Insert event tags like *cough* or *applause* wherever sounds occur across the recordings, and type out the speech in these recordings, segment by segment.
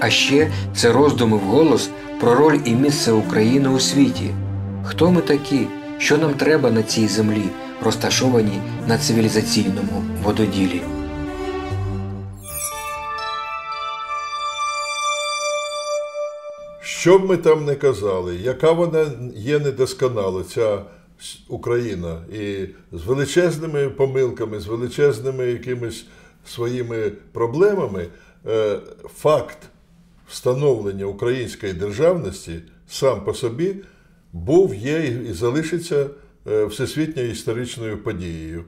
а ще це роздуми вголос про роль і місце України у світі. Хто ми такі, що нам треба на цій землі, розташованій на цивілізаційному вододілі? Що б ми там не казали, яка вона є недосконала, ця Україна, і з величезними помилками, з величезними якимись своїми проблемами, е, факт встановлення української державності сам по собі був, є і- залишиться е, всесвітньою історичною подією.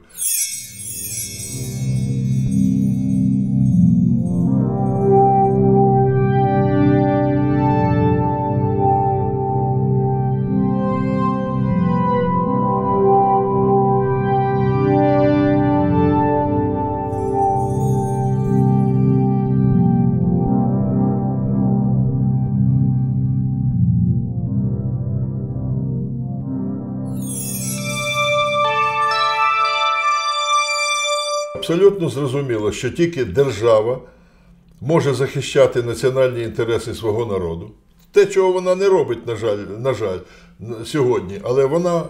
Абсолютно зрозуміло, що тільки держава може захищати національні інтереси свого народу. Те, чого вона не робить, на жаль, на жаль, сьогодні, але вона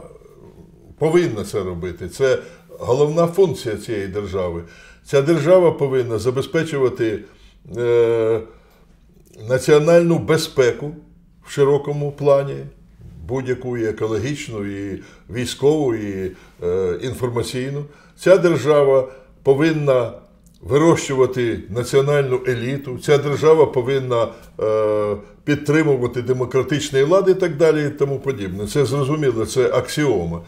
повинна це робити. Це головна функція цієї держави. Ця держава повинна забезпечувати е, національну безпеку в широкому плані, будь-яку і екологічну, і військову, і е, інформаційну. Ця держава повинна вирощувати національну еліту, ця держава повинна е, підтримувати демократичний лад і так далі, і тому подібне. Це зрозуміло, це аксіома.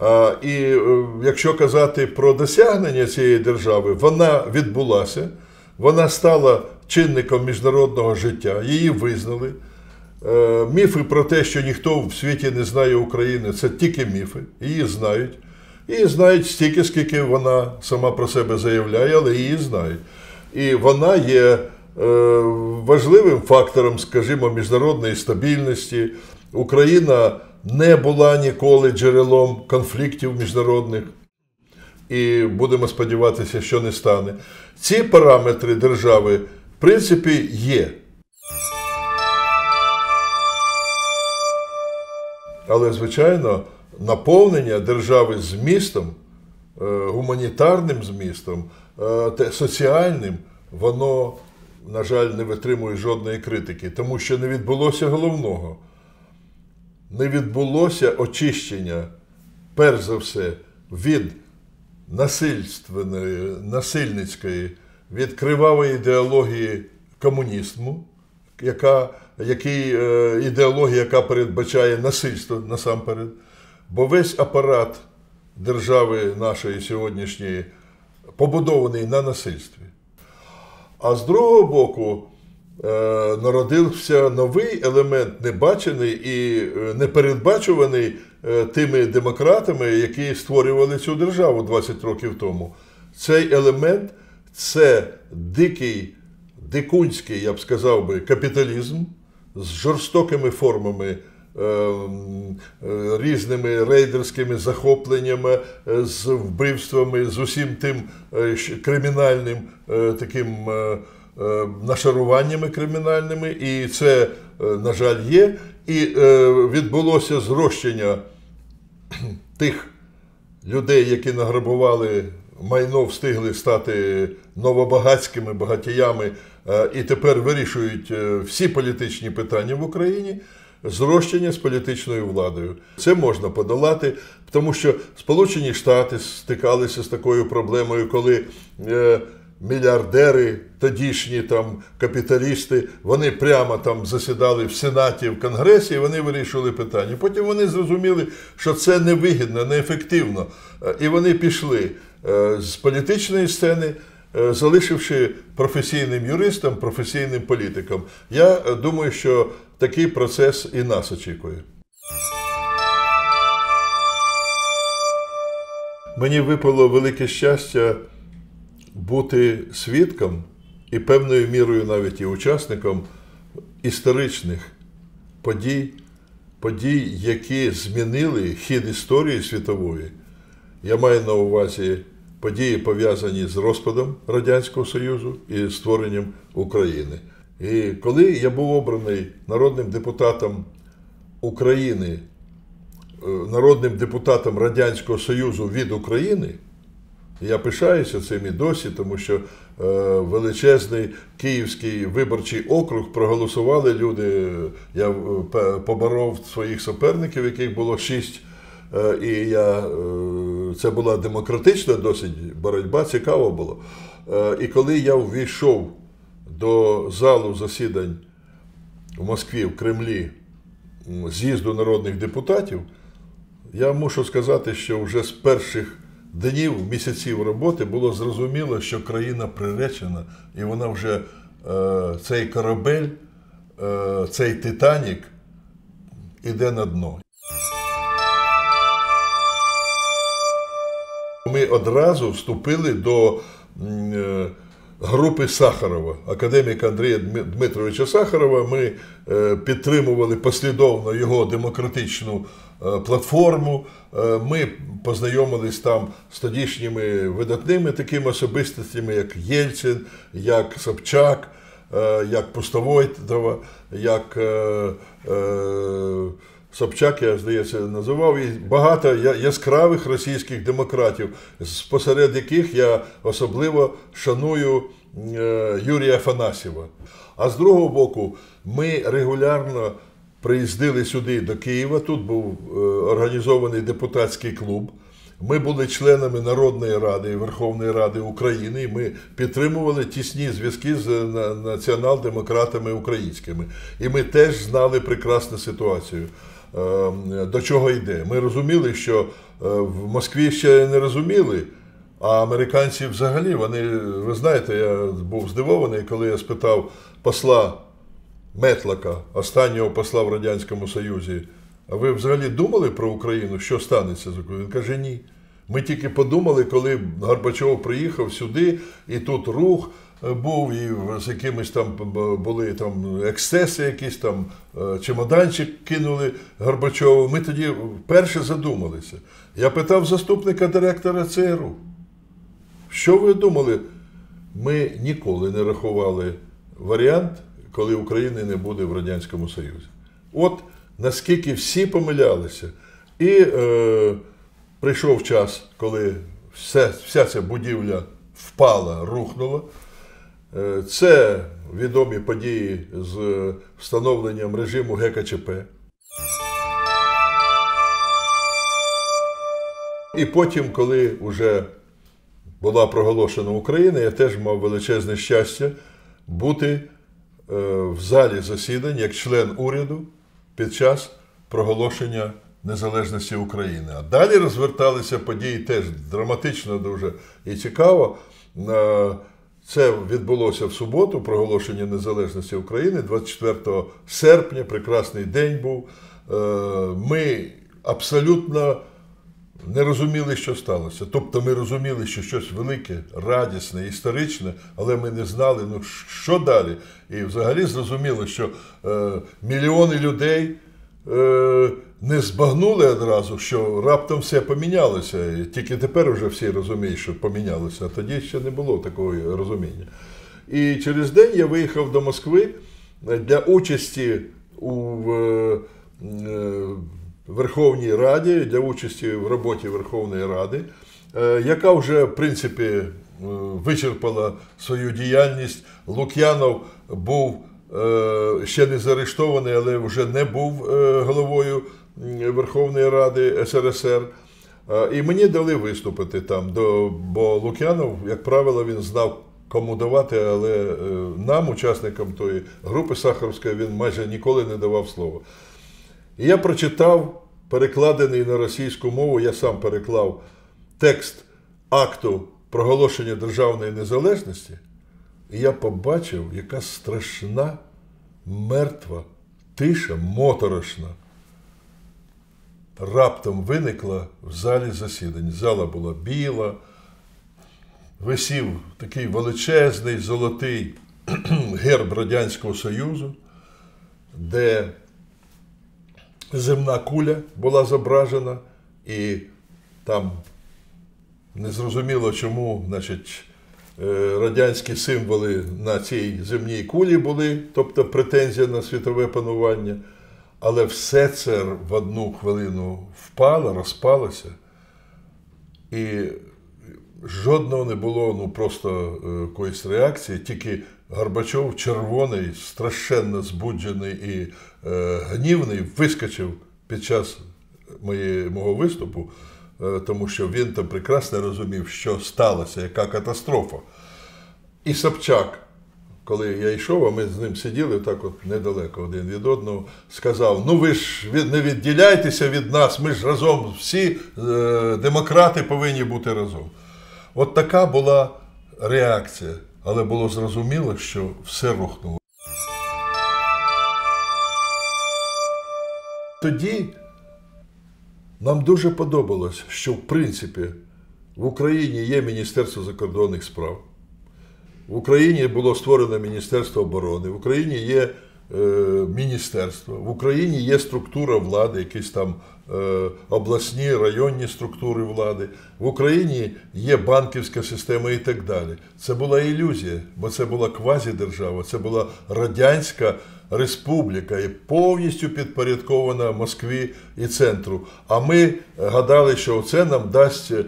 А, і е, якщо казати про досягнення цієї держави, вона відбулася, вона стала чинником міжнародного життя, її визнали. Е, Міфи про те, що ніхто в світі не знає України, це тільки міфи. Її знають. Її знають стільки, скільки вона сама про себе заявляє, але її знають. І вона є е, важливим фактором, скажімо, міжнародної стабільності. Україна не була ніколи джерелом конфліктів міжнародних і будемо сподіватися, що не стане. Ці параметри держави, в принципі, є. Але, звичайно, наповнення держави змістом, е, гуманітарним змістом, е, соціальним, воно, на жаль, не витримує жодної критики, тому що не відбулося головного. Не відбулося очищення, перш за все, від насильственної, насильницької, від кривавої ідеології комунізму, яка, який, е, ідеологія, яка передбачає насильство насамперед. Бо весь апарат держави нашої сьогоднішньої побудований на насильстві. А з другого боку, е, народився новий елемент, небачений і е, непередбачуваний е, тими демократами, які створювали цю державу 20 років тому. Цей елемент це дикий, дикунський, я б сказав би, капіталізм з жорстокими формами. Е, м, е, Різними рейдерськими захопленнями, е, з вбивствами, з усім тим е, кримінальним е, таким нашаруваннями кримінальними, і це, на жаль, є. І відбулося зрощення *clears throat* тих людей, які награбували майно, встигли стати новобагатськими багатіями і тепер вирішують всі політичні питання в Україні. Зрощення з політичною владою. Це можна подолати, тому що Сполучені Штати стикалися з такою проблемою, коли е, мільярдери, тодішні там капіталісти, вони прямо там засідали в Сенаті, в Конгресі, і вони вирішували питання. Потім вони зрозуміли, що це невигідно, неефективно. Е, І вони пішли е, з політичної сцени е, залишивши професійним юристом, професійним політиком. Я е, думаю, що такий процес і нас очікує. Мені випало велике щастя бути свідком і певною мірою навіть і учасником історичних подій, подій, які змінили хід історії світової. Я маю на увазі події, пов'язані з розпадом Радянського Союзу і створенням України. І коли я був обраний народним депутатом України, е, народним депутатом Радянського Союзу від України, я пишаюся цим і досі, тому що е, величезний київський виборчий округ проголосували люди. Я е, поборов своїх суперників, яких було шість. І я, це була демократична досить боротьба, цікаво було. І коли я ввійшов до залу засідань в Москві, в Кремлі, з'їзду народних депутатів, я мушу сказати, що вже з перших днів, місяців роботи було зрозуміло, що країна приречена, і вона вже е, цей корабель, е, цей Титанік іде на дно. Ми одразу вступили до е, групи Сахарова, академіка Андрія Дмитровича Сахарова. Ми е, підтримували послідовно його демократичну е, платформу. Е, Ми познайомились там з тодішніми видатними такими особистостями, як Єльцин, як Собчак, як Пустовойтова, як Собчак, я здається, називав і багато яскравих російських демократів, посеред яких я особливо шаную е, Юрія Афанасьєва. А з другого боку, ми регулярно приїздили сюди до Києва. Тут був е, організований депутатський клуб. Ми були членами Народної ради і Верховної Ради України, і ми підтримували тісні зв'язки з націонал-демократами українськими. І ми теж знали прекрасну ситуацію. Е, До чого йде? Ми розуміли, що е, в Москві ще не розуміли, а американці взагалі, вони, ви знаєте, я був здивований, коли я спитав посла Метлака, останнього посла в Радянському Союзі. А ви взагалі думали про Україну, що станеться з Україною? Він каже, ні. Ми тільки подумали, коли Горбачов приїхав сюди, і тут рух був, і з якимись там були там ексцеси, якісь там е, чемоданчик кинули Горбачову. Ми тоді вперше задумалися. Я питав заступника директора ЦРУ. Що ви думали? Ми ніколи не рахували варіант, коли України не буде в Радянському Союзі. От наскільки всі помилялися. І е, прийшов час, коли все, вся ця будівля впала, рухнула. Е, Це відомі події з встановленням режиму ГКЧП. І потім, коли вже була проголошена Україна, я теж мав величезне щастя бути е, в залі засідань як член уряду під час проголошення незалежності України. А далі розверталися події теж драматично дуже і цікаво. Це відбулося в суботу, проголошення незалежності України, 24 серпня, прекрасний день був. Е, Ми абсолютно не розуміли, що сталося. Тобто ми розуміли, що щось велике, радісне, історичне, але ми не знали, ну що далі. І взагалі зрозуміло, що е, мільйони людей не збагнули одразу, що раптом все помінялося. Тільки тепер вже всі розуміють, що помінялося, а тоді ще не було такого розуміння. І через день я виїхав до Москви для участі у е, е, Верховній Раді, для участі в роботі Верховної Ради, е, яка вже, в принципі, е, вичерпала свою діяльність. Лук'янов був е, ще не заарештований, але вже не був е, головою Верховної Ради СРСР. Е, І мені дали виступити там, бо Лук'янов, як правило, він знав, кому давати, але е, нам, учасникам тої групи Сахаровської, він майже ніколи не давав слова. І я прочитав перекладений на російську мову, я сам переклав текст акту проголошення державної незалежності, і я побачив, яка страшна, мертва, тиша, моторошна. Раптом виникла в залі засідань. Зала була біла, висів такий величезний золотий *clears throat* герб Радянського Союзу, де земна куля була зображена, і там незрозуміло, чому значить, радянські символи на цій земній кулі були, тобто претензія на світове панування. Але все це в одну хвилину впало, розпалося, і жодного не було ну, просто е, якоїсь реакції, тільки Горбачов червоний, страшенно збуджений і е, гнівний, вискочив під час моєї, мого виступу, е, тому що він там прекрасно розумів, що сталося, яка катастрофа. І Собчак, коли я йшов, а ми з ним сиділи так от недалеко один від одного, сказав: ну ви ж не відділяйтеся від нас, ми ж разом всі е, демократи повинні бути разом. От така була реакція, але було зрозуміло, що все рухнуло. Тоді нам дуже подобалось, що в принципі в Україні є Міністерство закордонних справ. В Україні було створено Міністерство оборони, в Україні є е, міністерство, в Україні є структура влади, якісь там е, обласні, районні структури влади, в Україні є банківська система і так далі. Це була ілюзія, бо це була квазідержава, це була радянська республіка і повністю підпорядкована Москві і центру. А ми гадали, що це нам дасть е,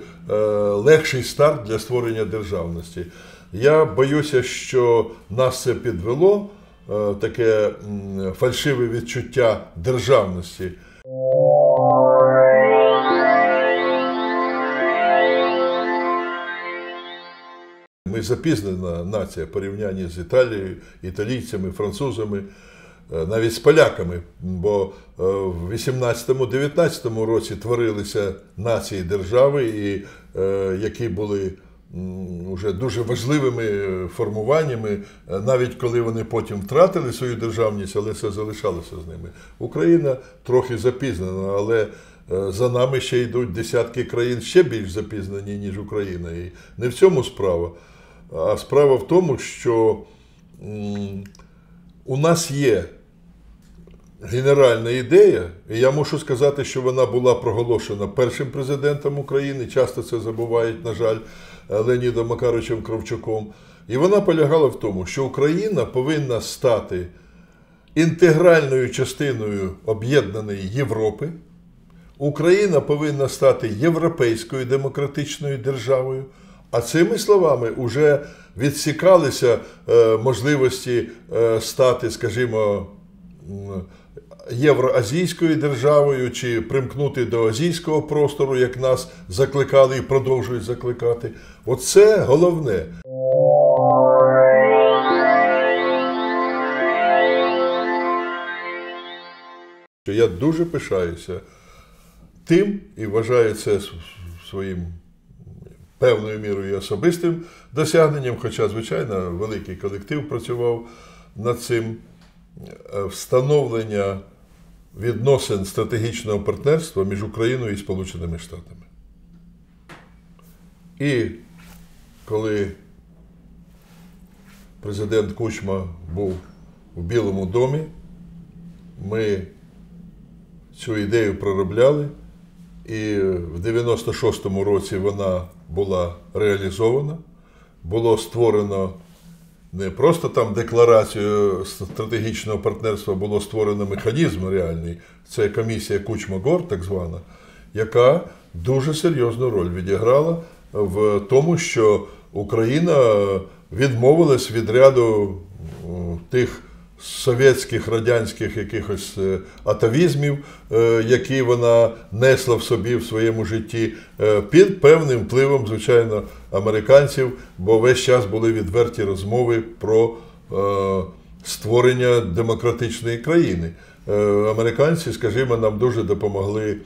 легший старт для створення державності. Я боюся, що нас це підвело, таке фальшиве відчуття державності. Ми запізнена нація в порівнянні з Італією, італійцями, французами, е, навіть з поляками. Бо е, в 18-19 році творилися нації держави, і, е, які були уже дуже важливими е, формуваннями, е, навіть коли вони потім втратили свою державність, але це залишалося з ними. Україна трохи запізнена, але е, за нами ще йдуть десятки країн ще більш запізнені, ніж Україна. І не в цьому справа. А справа в тому, що у нас є генеральна ідея, і я мушу сказати, що вона була проголошена першим президентом України. Часто це забувають, на жаль, Леонідом Макаровичем Кравчуком. І вона полягала в тому, що Україна повинна стати інтегральною частиною об'єднаної Європи. Україна повинна стати європейською демократичною державою. А цими словами вже відсікалися е, можливості е, стати, скажімо, євроазійською державою чи примкнути до азійського простору, як нас закликали і продовжують закликати. Оце головне. Я дуже пишаюся тим і вважаю це своїм певною мірою і особистим досягненням, хоча, звичайно, великий колектив працював над цим е, встановлення відносин стратегічного партнерства між Україною і Сполученими Штатами. І коли президент Кучма був у Білому домі, ми цю ідею проробляли, і в 96-му році вона була реалізована. Було створено не просто там декларацію стратегічного партнерства, було створено механізм реальний. Це комісія Кучма-Гор, так звана, яка дуже серйозну роль відіграла в тому, що Україна відмовилась від ряду тих совєтських радянських якихось е, атавізмів, е, які вона несла в собі в своєму житті, е, під певним впливом, звичайно, американців, бо весь час були відверті розмови про створення демократичної країни. Американці, скажімо, нам дуже допомогли.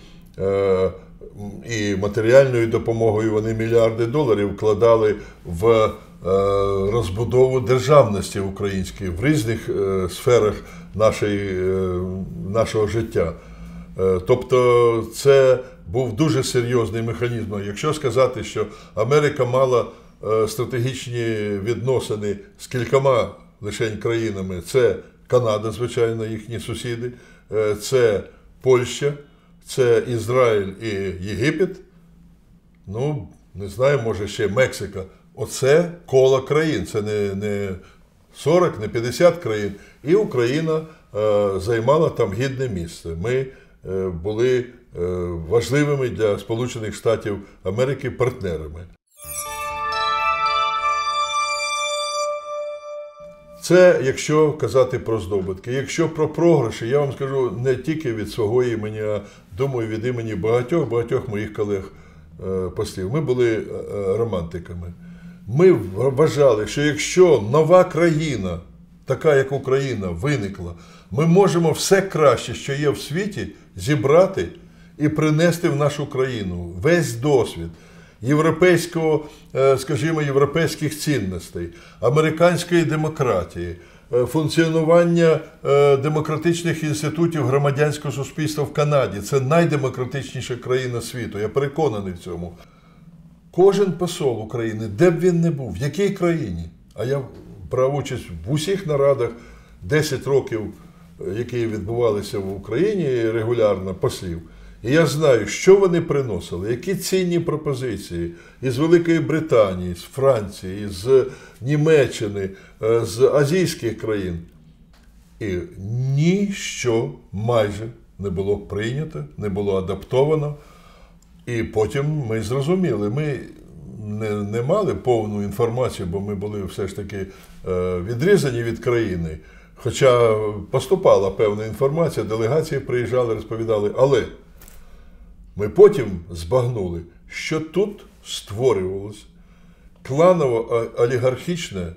і матеріальною допомогою вони мільярди доларів вкладали в розбудову державності української в різних е, сферах нашої, е, нашого життя. Е, Тобто це був дуже серйозний механізм. Якщо сказати, що Америка мала е, стратегічні відносини з кількома лише країнами, це Канада, звичайно, їхні сусіди, е, це Польща, це Ізраїль і Єгипет. Ну, не знаю, може ще Мексика. Оце коло країн. Це не, не 40, не 50 країн. І Україна е, займала там гідне місце. Ми е, були е, важливими для Сполучених Штатів Америки партнерами. Це якщо казати про здобутки. Якщо про програші, я вам скажу не тільки від свого імені, а думаю, від імені багатьох багатьох моїх колег е, послів. Ми були е, е, романтиками. Ми вважали, що якщо нова країна, така як Україна, виникла, ми можемо все краще, що є в світі, зібрати і принести в нашу країну весь досвід європейського, е, скажімо, європейських цінностей, американської демократії, е, функціонування е, демократичних інститутів громадянського суспільства в Канаді. Це найдемократичніша країна світу. Я переконаний в цьому. Кожен посол України, де б він не був, в якій країні, а я брав участь в усіх нарадах 10 років, е, які відбувалися в Україні регулярно послів. І я знаю, що вони приносили, які цінні пропозиції із Великої Британії, з Франції, з Німеччини, е, з азійських країн. І ніщо майже не було прийнято, не було адаптовано. І потім ми зрозуміли, ми не, не мали повну інформацію, бо ми були все ж таки е, відрізані від країни. Хоча поступала певна інформація, делегації приїжджали, розповідали. Але ми потім збагнули, що тут створювалось кланово-олігархічне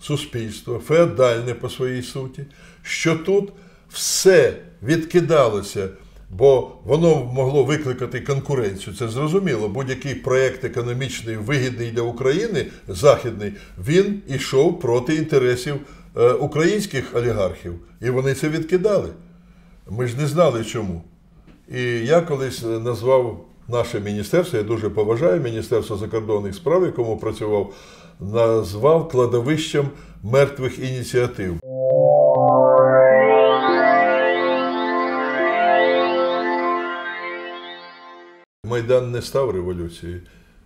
суспільство, феодальне по своїй суті, що тут все відкидалося, бо воно могло викликати конкуренцію. Це зрозуміло. Будь-який проєкт економічний вигідний для України, західний, він ішов проти інтересів е, українських олігархів. І вони це відкидали. Ми ж не знали чому. І я колись назвав наше міністерство, я дуже поважаю Міністерство закордонних справ, якому працював, назвав кладовищем мертвих ініціатив. Майдан не став революцією,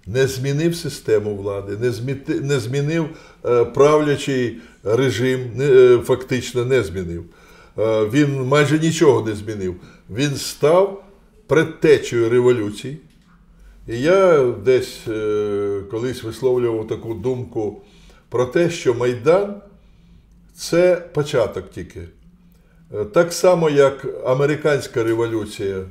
не змінив систему влади, не, зміти, не змінив е, правлячий режим, не, е, фактично не змінив. Е, він майже нічого не змінив. Він став предтечею революції. І я десь колись висловлював таку думку про те, що Майдан це початок тільки. Так само, як американська революція,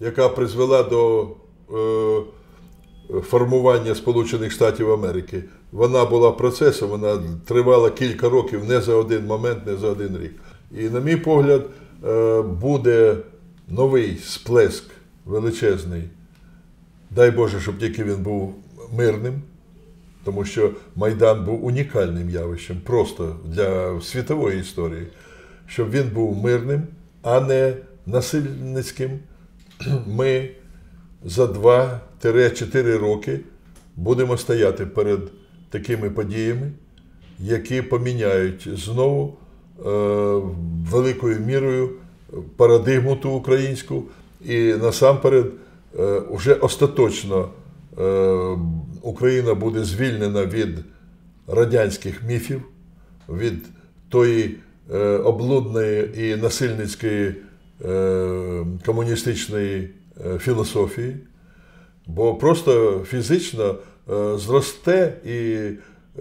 яка призвела до е, формування Сполучених Штатів Америки, вона була процесом, вона тривала кілька років не за один момент, не за один рік. І, на мій погляд, е, буде новий сплеск величезний. Дай Боже, щоб тільки він був мирним, тому що Майдан був унікальним явищем просто для світової історії, щоб він був мирним, а не насильницьким. *clears throat* Ми за 2-4 роки будемо стояти перед такими подіями, які поміняють знову е, великою мірою парадигму ту українську, і насамперед е, уже остаточно е, Україна буде звільнена від радянських міфів, від тої е, облудної і насильницької е, комуністичної е, філософії, бо просто фізично е, зросте і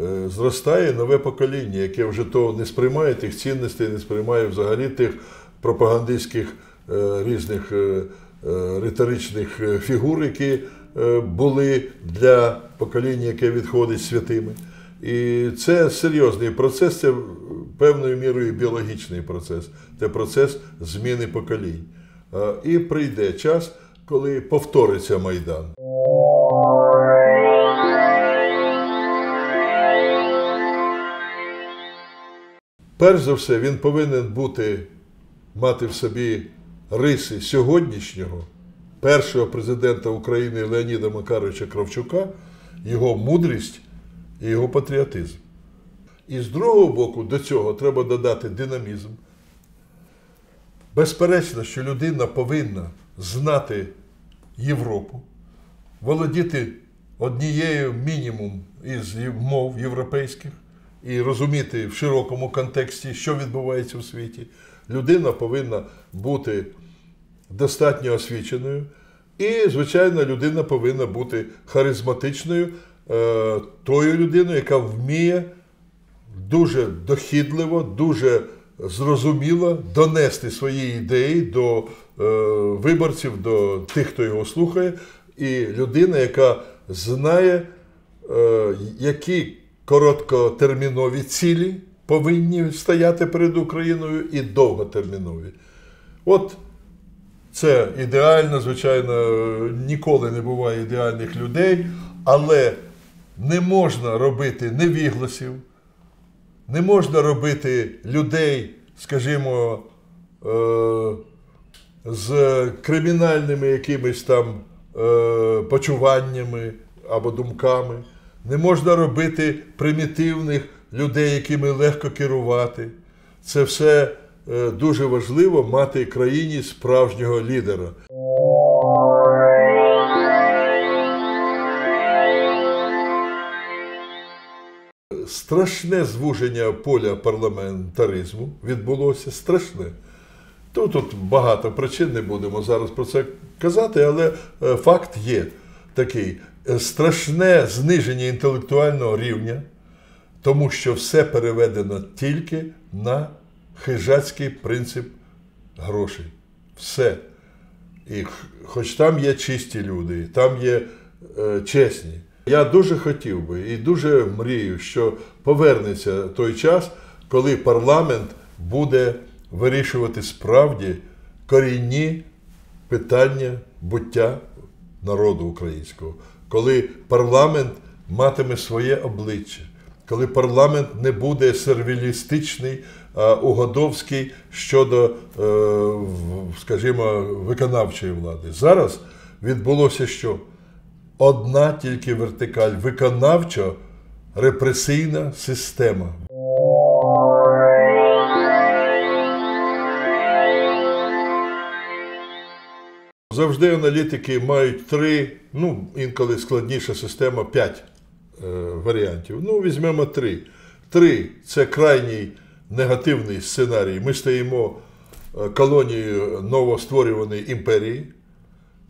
е, зростає нове покоління, яке вже то не сприймає тих цінностей, не сприймає взагалі тих пропагандистських е, різних е, е, риторичних е, фігур, які е, були для покоління, яке відходить святими. І це серйозний процес, це певною мірою біологічний процес, це процес зміни поколінь. Е, І прийде час, коли повториться Майдан. Перш за все, він повинен бути, мати в собі риси сьогоднішнього першого президента України Леоніда Макаровича Кравчука, його мудрість і його патріотизм. І з другого боку, до цього треба додати динамізм. Безперечно, що людина повинна знати Європу, володіти однією мінімум із мов європейських і розуміти в широкому контексті, що відбувається в світі. Людина повинна бути достатньо освіченою, і, звичайно, людина повинна бути харизматичною, тою людиною, яка вміє дуже дохідливо, дуже зрозуміло донести свої ідеї до е, виборців, до тих, хто його слухає, і людина, яка знає, е, які короткотермінові цілі повинні стояти перед Україною, і довготермінові. От це ідеально, звичайно, ніколи не буває ідеальних людей, але не можна робити невігласів, не можна робити людей, скажімо, е, з кримінальними якимись там е, почуваннями або думками. Не можна робити примітивних людей, якими легко керувати. Це все е, дуже важливо мати країні справжнього лідера. Страшне звуження поля парламентаризму відбулося. Страшне. Тут, тут багато причин, не будемо зараз про це казати, але е, факт є такий: страшне зниження інтелектуального рівня, тому що все переведено тільки на хижацький принцип грошей. Все. І хоч там є чисті люди, там є е, чесні. Я дуже хотів би і дуже мрію, що повернеться той час, коли парламент буде вирішувати справді корінні питання буття народу українського, коли парламент матиме своє обличчя, коли парламент не буде сервілістичний, а угодовський щодо, е, скажімо, виконавчої влади. Зараз відбулося що? Одна тільки вертикаль виконавчо репресійна система. Завжди аналітики мають три, ну інколи складніша система, п'ять е, варіантів. Ну, візьмемо три. Три це крайній негативний сценарій. Ми стаємо е, колонією новостворюваної імперії.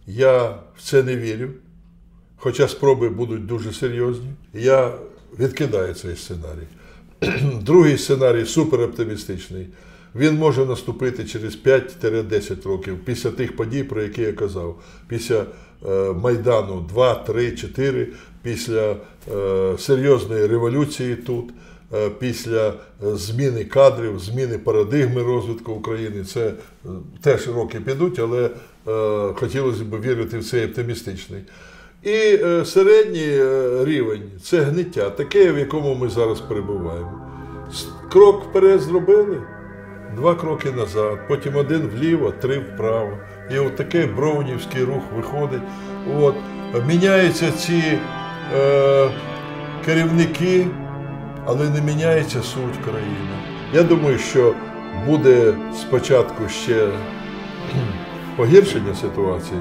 Я в це не вірю, хоча спроби будуть дуже серйозні. Я відкидаю цей сценарій. *clears throat* Другий сценарій супероптимістичний. Він може наступити через 5-10 років після тих подій, про які я казав. Після е, Майдану 2, 3, 4, після е, серйозної революції тут, е, після зміни кадрів, зміни парадигми розвитку України. Це теж роки підуть, але хотілося б вірити в цей оптимістичний. І е, середній е, рівень це гниття, таке, в якому ми зараз перебуваємо. Крок вперед зробили, два кроки назад, потім один вліво, три вправо. І от такий броунівський рух виходить. От. Міняються ці е, керівники, але не міняється суть країни. Я думаю, що буде спочатку ще погіршення ситуації,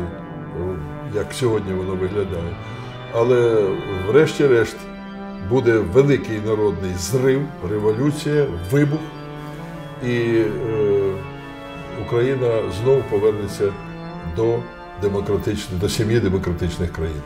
як сьогодні воно виглядає. Але врешті-решт буде великий народний зрив, революція, вибух, і е, Україна знову повернеться до демократичних, до сім'ї демократичних країн.